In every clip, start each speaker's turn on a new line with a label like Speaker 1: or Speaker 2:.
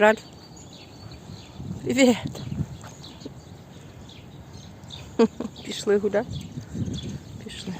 Speaker 1: Раль. Привіт. Пішли гуляти. Пішли.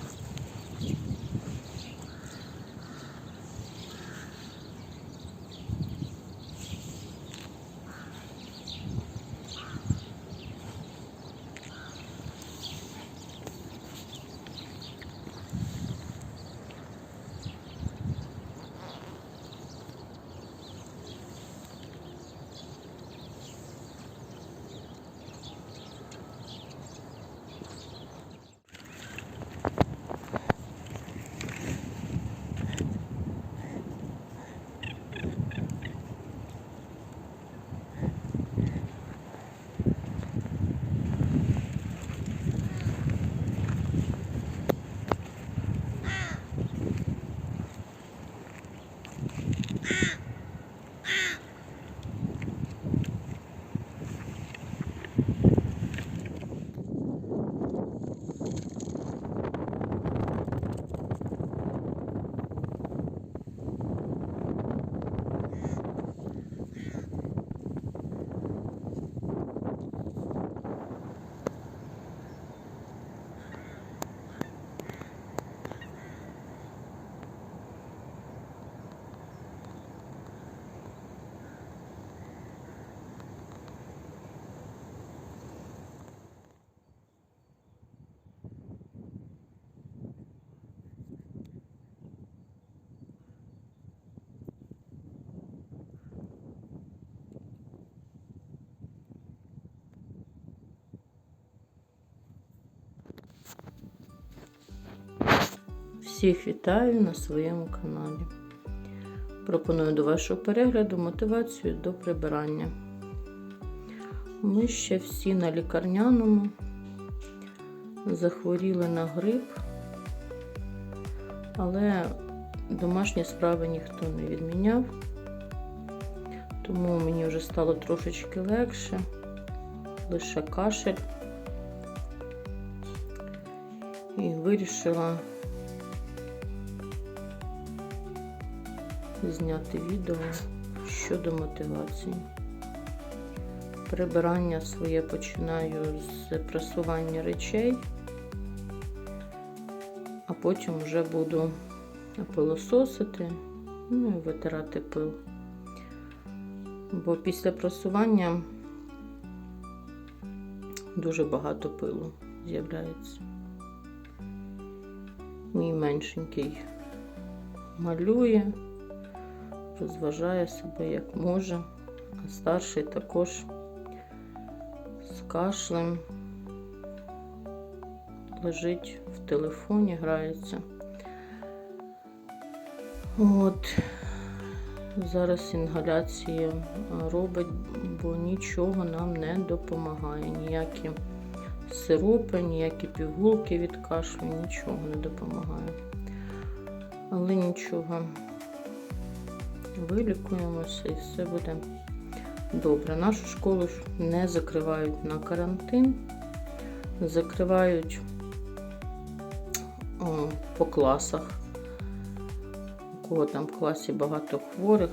Speaker 1: Всіх вітаю на своєму каналі. Пропоную до вашого перегляду мотивацію до прибирання. Ми ще всі на лікарняному захворіли на грип, але домашні справи ніхто не відміняв, тому мені вже стало трошечки легше, лише кашель. І вирішила зняти відео щодо мотивації. Прибирання своє починаю з прасування речей, а потім вже буду пилососити, ну і витирати пил. Бо після прасування дуже багато пилу з'являється. Мій меншенький малює розважає себе як може, а старший також з кашлем лежить в телефоні, грається. От, зараз інгаляції робить, бо нічого нам не допомагає. Ніякі сиропи, ніякі пігулки від кашлю, нічого не допомагає. Але нічого вилікуємося і все буде добре. Нашу школу не закривають на карантин, закривають о, по класах. У кого там в класі багато хворих,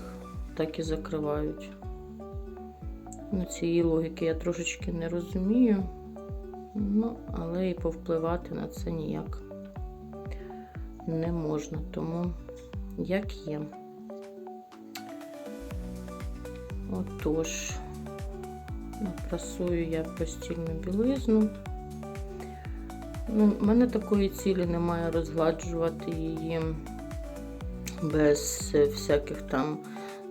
Speaker 1: так і закривають. Ну, Цієї логіки я трошечки не розумію, ну, але і повпливати на це ніяк не можна, тому як є. Отож, прасую я постільну білизну. Ну, У мене такої цілі немає розгладжувати її без всяких там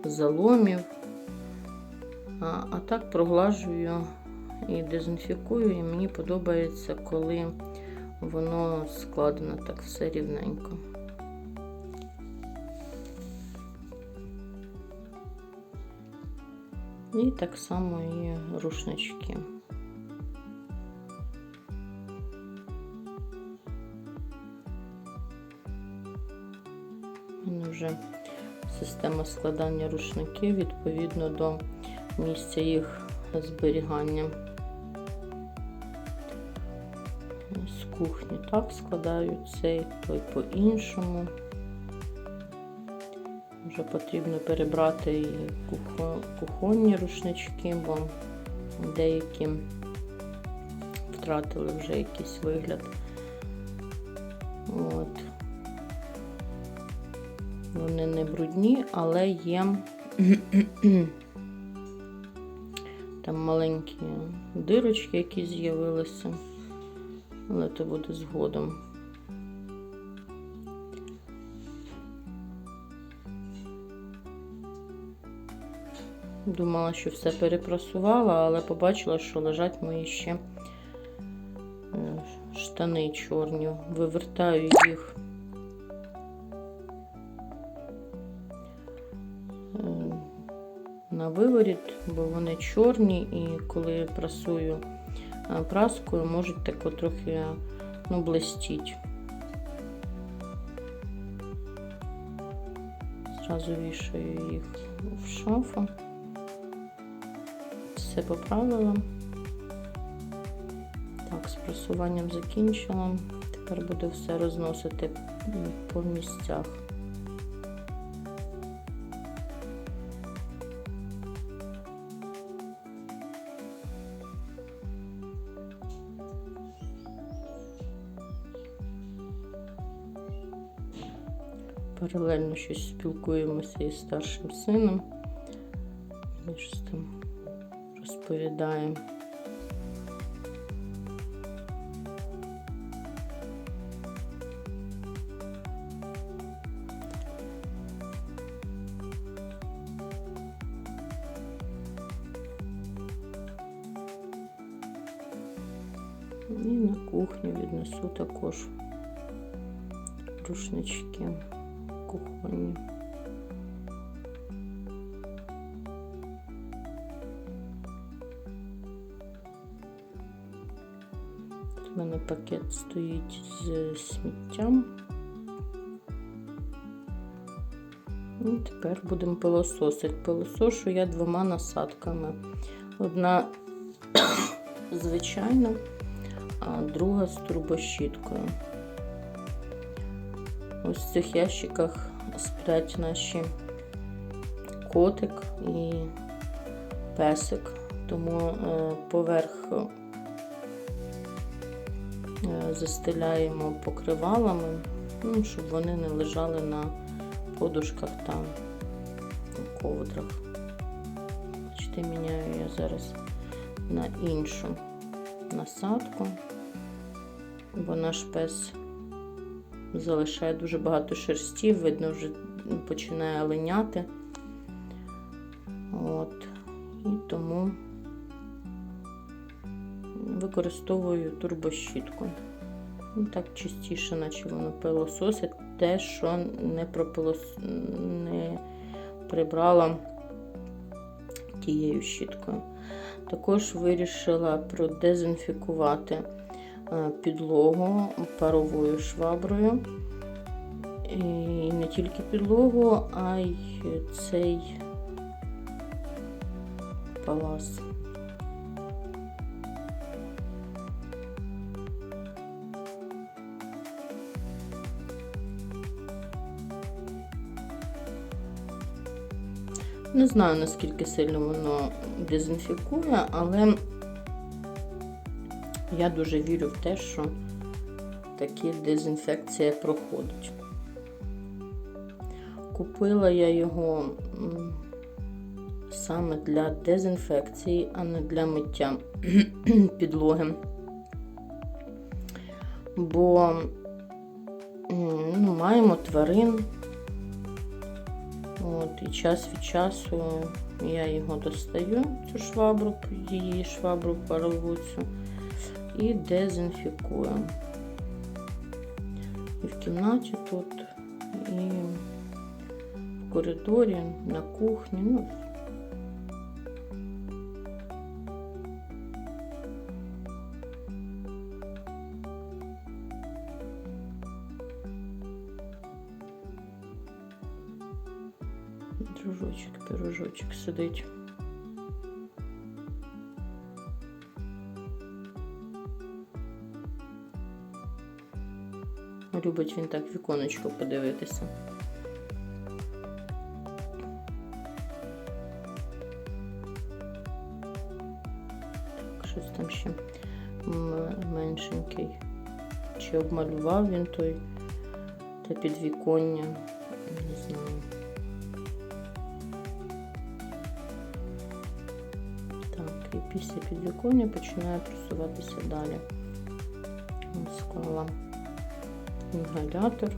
Speaker 1: заломів. А, а так проглажую і дезінфікую, і мені подобається, коли воно складено так все рівненько. І так само і рушнички. Вже система складання рушників відповідно до місця їх зберігання. З кухні так складаю цей, той по-іншому. Вже потрібно перебрати і кухонні рушнички, бо деякі втратили вже якийсь вигляд. От. Вони не брудні, але є там маленькі дирочки, які з'явилися, але це буде згодом. Думала, що все перепрасувала, але побачила, що лежать мої ще е, штани чорні. Вивертаю їх е, на виворіт, бо вони чорні, і коли прасую е, праскою, можуть тако трохи ну, блистіть. Зразу вішаю їх в шафу. Все поправила. Так, з просуванням закінчила. Тепер буду все розносити по місцях. Паралельно щось спілкуємося із старшим сином. Ми щось там розповідаємо. І на кухню віднесу також рушнички кухонні. Пакет стоїть з сміттям. І тепер будемо пилососити. Пилосошу я двома насадками. Одна звичайна, а друга з турбощіткою. Ось в цих ящиках сплять наші котик і песик, тому е, поверх застеляємо покривалами, ну, щоб вони не лежали на подушках та ковдрах. Бачите, міняю я зараз на іншу насадку, бо наш пес залишає дуже багато шерстів, видно, вже починає линяти. От. І тому використовую турбощітку. Ну, Так частіше, наче воно пилососить те, що не пропилос... не прибрала тією щіткою. Також вирішила продезінфікувати підлогу паровою шваброю. І не тільки підлогу, а й цей палас. Не знаю, наскільки сильно воно дезінфікує, але я дуже вірю в те, що такі дезінфекція проходить. Купила я його саме для дезінфекції, а не для миття підлоги. Бо ну, маємо тварин. От, І час від часу я його достаю, цю швабру, її швабру парову і дезінфікую. І в кімнаті тут, і в коридорі, на кухні. Ну, пірожочок, пирожочок сидить. Любить він так віконечко подивитися. Так, щось там ще меншенький. Чи обмалював він той та підвіконня? Не знаю. Після підвіконня починаю просуватися далі. Ось Склала інгалятор,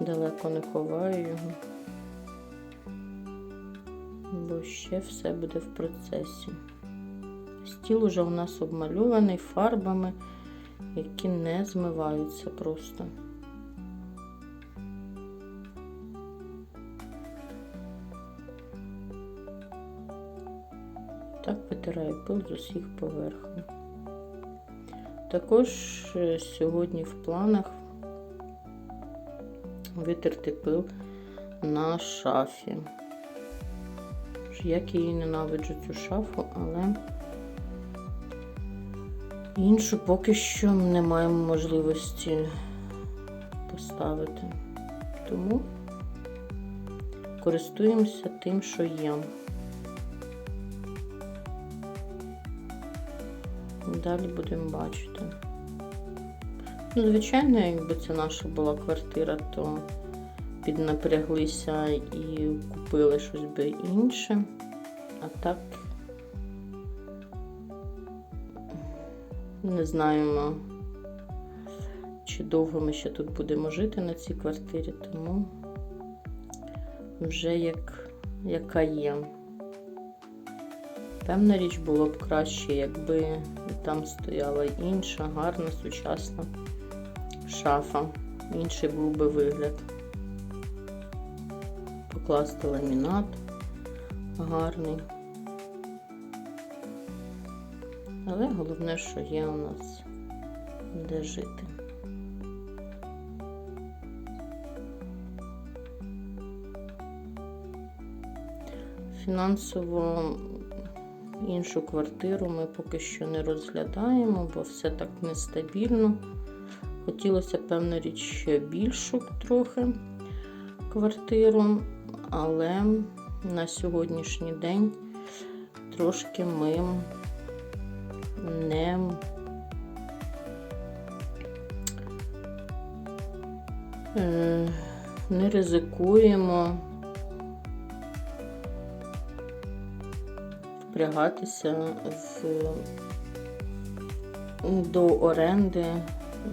Speaker 1: далеко не ховаю його, бо ще все буде в процесі. Стіл уже у нас обмальований фарбами, які не змиваються просто. Витираю пил з усіх поверхень. Також е, сьогодні в планах витерти пил на шафі. Як я її ненавиджу цю шафу, але іншу поки що не маємо можливості поставити. Тому користуємося тим, що є. Далі будемо бачити. Ну, звичайно, якби це наша була квартира, то піднапряглися і купили щось би інше. А так не знаємо, чи довго ми ще тут будемо жити на цій квартирі, тому вже як, яка є. Певна річ було б краще, якби там стояла інша, гарна, сучасна шафа. Інший був би вигляд. Покласти ламінат гарний. Але головне, що є у нас де жити. Фінансово іншу квартиру ми поки що не розглядаємо, бо все так нестабільно. Хотілося, певна річ, ще більшу трохи квартиру, але на сьогоднішній день трошки ми не е, не ризикуємо впрягатися в, до оренди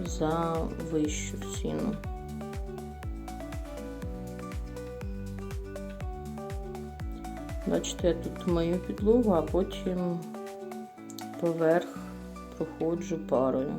Speaker 1: за вищу ціну. Бачите, я тут мою підлогу, а потім поверх проходжу парою.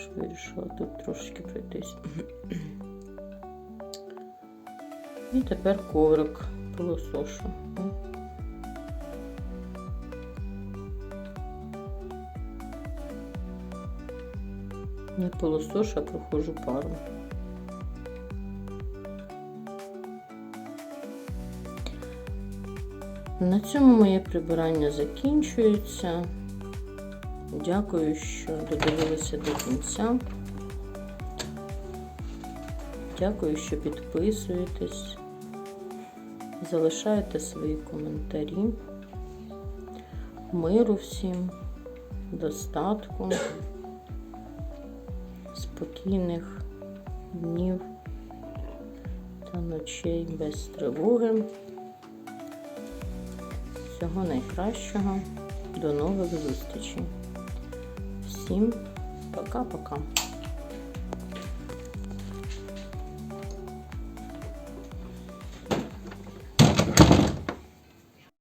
Speaker 1: Також вирішила тут трошки пройтись. І тепер коврик пилосошу. Не пилосошу, а проходжу пару. На цьому моє прибирання закінчується. Дякую, що додивилися до кінця. Дякую, що підписуєтесь, залишаєте свої коментарі. Миру всім, достатку, спокійних днів та ночей без тривоги. Всього найкращого. До нових зустрічей. Всім пока-пока.